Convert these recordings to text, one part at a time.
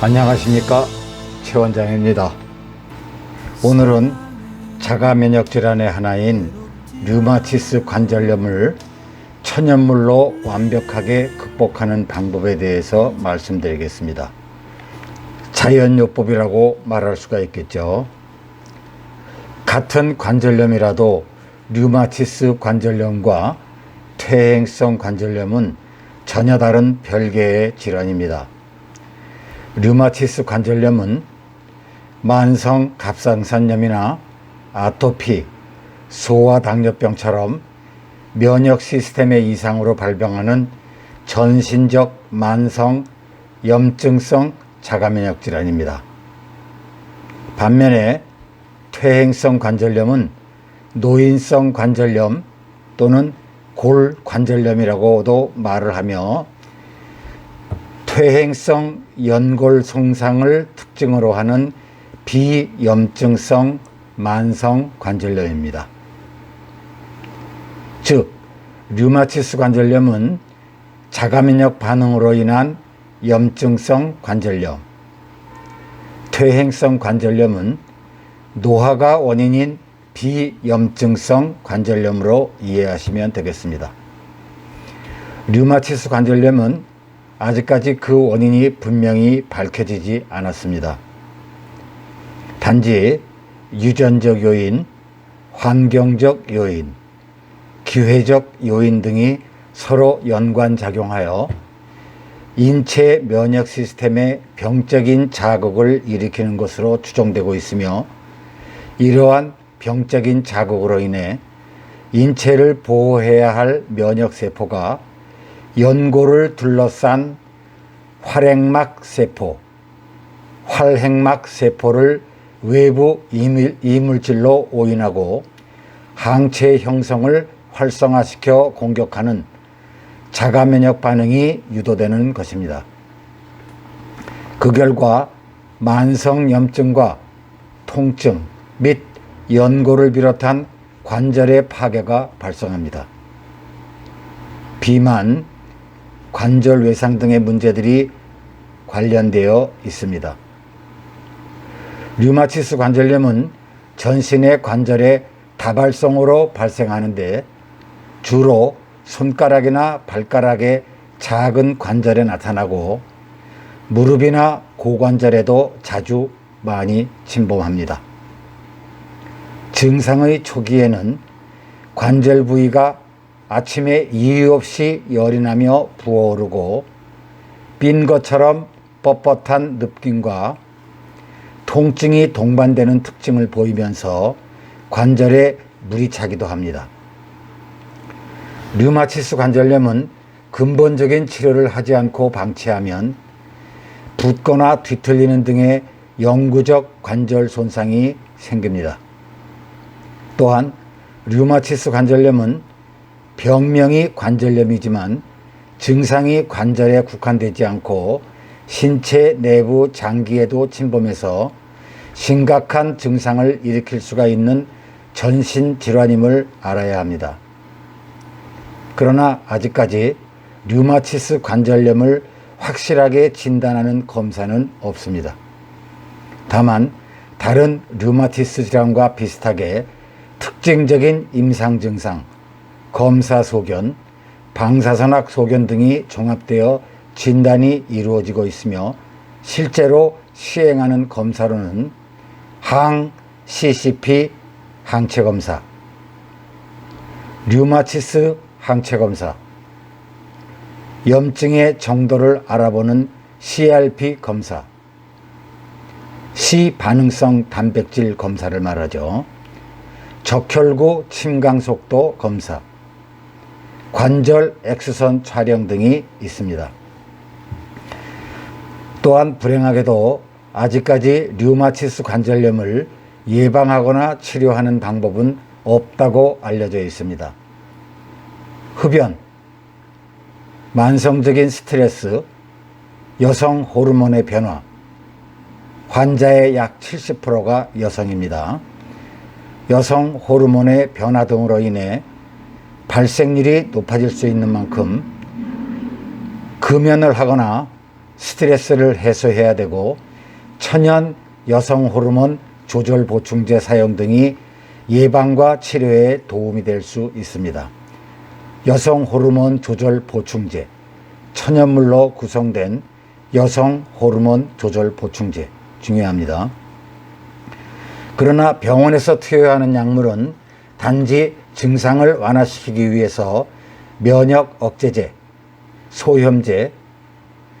안녕하십니까 최 원장입니다. 오늘은 자가 면역 질환의 하나인 류마티스 관절염을 천연물로 완벽하게 극복하는 방법에 대해서 말씀드리겠습니다. 자연요법이라고 말할 수가 있겠죠. 같은 관절염이라도 류마티스 관절염과 퇴행성 관절염은 전혀 다른 별개의 질환입니다. 류마티스 관절염은 만성 갑상선염이나 아토피, 소아 당뇨병처럼 면역 시스템의 이상으로 발병하는 전신적 만성 염증성 자가면역 질환입니다. 반면에 퇴행성 관절염은 노인성 관절염 또는 골 관절염이라고도 말을 하며 퇴행성 연골 손상을 특징으로 하는 비염증성 만성 관절염입니다. 즉, 류마티스 관절염은 자가면역 반응으로 인한 염증성 관절염, 퇴행성 관절염은 노화가 원인인 비염증성 관절염으로 이해하시면 되겠습니다. 류마티스 관절염은 아직까지 그 원인이 분명히 밝혀지지 않았습니다. 단지 유전적 요인, 환경적 요인, 기회적 요인 등이 서로 연관작용하여 인체 면역 시스템에 병적인 자극을 일으키는 것으로 추정되고 있으며 이러한 병적인 자극으로 인해 인체를 보호해야 할 면역 세포가 연골을 둘러싼 활액막 세포, 활핵막 세포를 외부 이물, 이물 질로 오인하고 항체 형성을 활성화시켜 공격하는 자가 면역 반응이 유도되는 것입니다. 그 결과 만성 염증과 통증 및 연골을 비롯한 관절의 파괴가 발생합니다. 비만, 관절 외상 등의 문제들이 관련되어 있습니다. 류마티스 관절염은 전신의 관절의 다발성으로 발생하는데 주로 손가락이나 발가락의 작은 관절에 나타나고 무릎이나 고관절에도 자주 많이 침범합니다. 증상의 초기에는 관절 부위가 아침에 이유 없이 열이 나며 부어오르고 빈 것처럼 뻣뻣한 느낌과 통증이 동반되는 특징을 보이면서 관절에 물이 차기도 합니다. 류마티스 관절염은 근본적인 치료를 하지 않고 방치하면 붓거나 뒤틀리는 등의 영구적 관절 손상이 생깁니다. 또한 류마티스 관절염은 병명이 관절염이지만 증상이 관절에 국한되지 않고 신체 내부 장기에도 침범해서 심각한 증상을 일으킬 수가 있는 전신 질환임을 알아야 합니다. 그러나 아직까지 류마티스 관절염을 확실하게 진단하는 검사는 없습니다. 다만 다른 류마티스 질환과 비슷하게 특징적인 임상 증상, 검사 소견, 방사선학 소견 등이 종합되어 진단이 이루어지고 있으며 실제로 시행하는 검사로는 항 CCP 항체 검사, 류마티스 항체 검사, 염증의 정도를 알아보는 CRP 검사, C 반응성 단백질 검사를 말하죠. 적혈구 침강 속도 검사, 관절 X선 촬영 등이 있습니다. 또한 불행하게도 아직까지 류마티스 관절염을 예방하거나 치료하는 방법은 없다고 알려져 있습니다. 흡연, 만성적인 스트레스, 여성 호르몬의 변화, 환자의 약 70%가 여성입니다. 여성 호르몬의 변화 등으로 인해 발생률이 높아질 수 있는 만큼 금연을 하거나 스트레스를 해소해야 되고 천연 여성 호르몬 조절 보충제 사용 등이 예방과 치료에 도움이 될 수 있습니다. 여성 호르몬 조절 보충제, 천연물로 구성된 여성 호르몬 조절 보충제 중요합니다. 그러나 병원에서 투여하는 약물은 단지 증상을 완화시키기 위해서 면역 억제제, 소염제,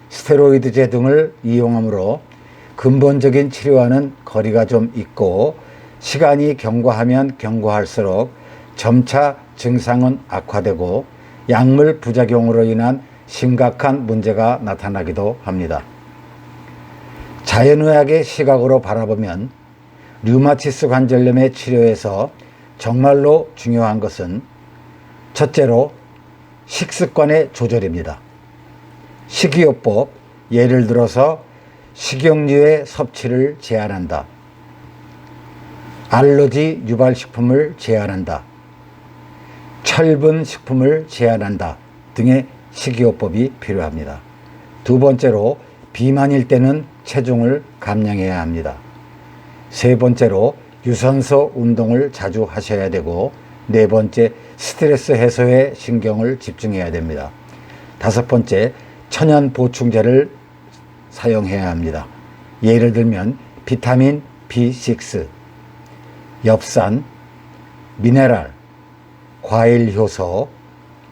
스테로이드제 등을 이용하므로 근본적인 치료와는 거리가 좀 있고 시간이 경과하면 경과할수록 점차 증상은 악화되고 약물 부작용으로 인한 심각한 문제가 나타나기도 합니다. 자연의학의 시각으로 바라보면 류마티스 관절염의 치료에서 정말로 중요한 것은 첫째로 식습관의 조절입니다. 식이요법, 예를 들어서 식용유의 섭취를 제한한다. 알러지 유발 식품을 제한한다. 철분 식품을 제한한다. 등의 식이요법이 필요합니다. 두 번째로 비만일 때는 체중을 감량해야 합니다. 세 번째로 유산소 운동을 자주 하셔야 되고 네 번째 스트레스 해소에 신경을 집중해야 됩니다. 다섯 번째 천연 보충제를 사용해야 합니다. 예를 들면 비타민 B6, 엽산, 미네랄, 과일 효소,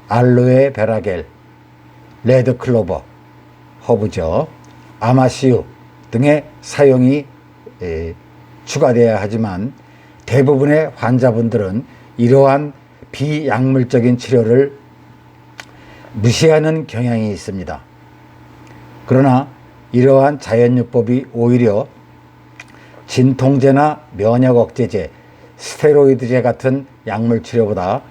알로에 베라겔, 레드 클로버, 허브죠, 아마시유 등의 사용이 에, 추가되어야 하지만 대부분의 환자분들은 이러한 비약물적인 치료를 무시하는 경향이 있습니다. 그러나 이러한 자연요법이 오히려 진통제나 면역 억제제, 스테로이드제 같은 약물 치료보다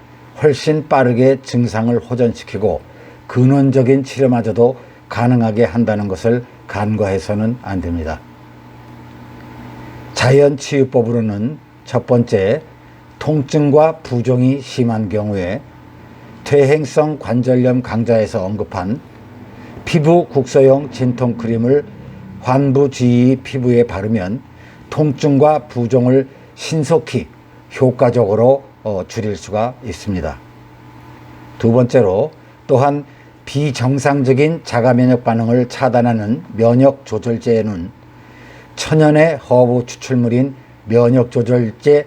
훨씬 빠르게 증상을 호전시키고 근원적인 치료마저도 가능하게 한다는 것을 간과해서는 안 됩니다. 자연치유법으로는 첫 번째, 통증과 부종이 심한 경우에 퇴행성 관절염 강좌에서 언급한 피부 국소용 진통 크림을 환부지위 피부에 바르면 통증과 부종을 신속히 효과적으로 어, 줄일 수가 있습니다. 두 번째로 또한 비정상적인 자가 면역 반응을 차단하는 면역 조절제에는 천연의 허브 추출물인 면역 조절제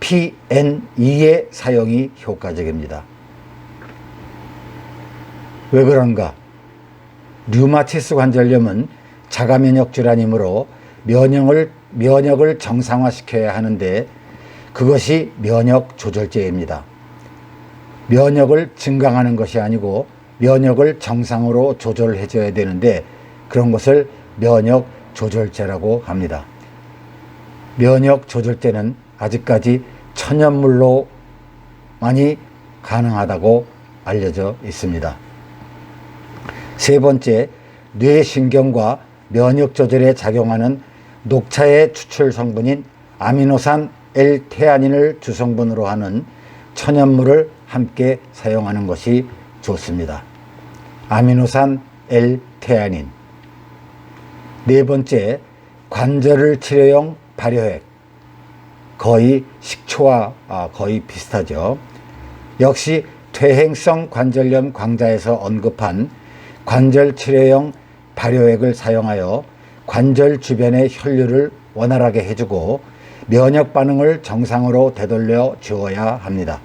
PN2의 사용이 효과적입니다. 왜 그런가? 류마티스 관절염은 자가 면역 질환이므로 면역을 면역을 정상화시켜야 하는데 그것이 면역 조절제입니다. 면역을 증강하는 것이 아니고 면역을 정상으로 조절해 줘야 되는데 그런 것을 면역 조절제라고 합니다. 면역 조절제는 아직까지 천연물로 많이 가능하다고 알려져 있습니다. 세 번째, 뇌신경과 면역 조절에 작용하는 녹차의 추출 성분인 아미노산 L테아닌을 주성분으로 하는 천연물을 함께 사용하는 것이 좋습니다. 아미노산 L테아닌 네 번째, 관절을 치료용 발효액. 거의 식초와 아, 거의 비슷하죠. 역시 퇴행성 관절염 광자에서 언급한 관절 치료용 발효액을 사용하여 관절 주변의 혈류를 원활하게 해주고 면역 반응을 정상으로 되돌려 주어야 합니다.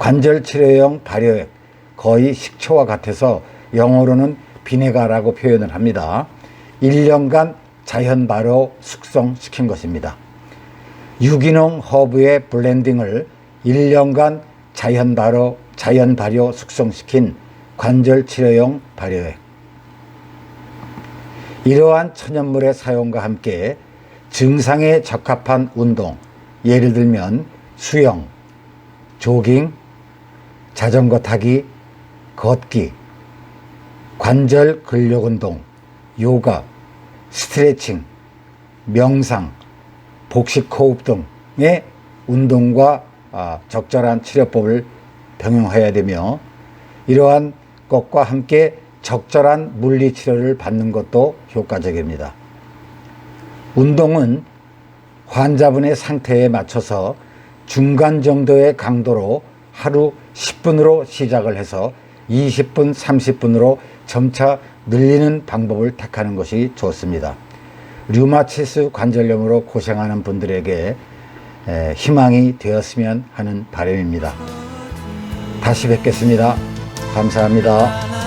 관절 치료용 발효액 거의 식초와 같아서 영어로는 비네가라고 표현을 합니다. 1년간 자연 발효 숙성시킨 것입니다. 유기농 허브의 블렌딩을 1년간 자연 발효, 자연 발효 숙성시킨 관절 치료용 발효액. 이러한 천연물의 사용과 함께 증상에 적합한 운동, 예를 들면 수영, 조깅, 자전거 타기, 걷기, 관절 근력 운동, 요가, 스트레칭, 명상, 복식 호흡 등의 운동과 아, 적절한 치료법을 병행해야 되며 이러한 것과 함께 적절한 물리 치료를 받는 것도 효과적입니다. 운동은 환자분의 상태에 맞춰서 중간 정도의 강도로 하루 10분으로 시작을 해서 20분, 30분으로 점차 늘리는 방법을 택하는 것이 좋습니다. 류마티스 관절염으로 고생하는 분들에게 에, 희망이 되었으면 하는 바람입니다. 다시 뵙겠습니다. 감사합니다.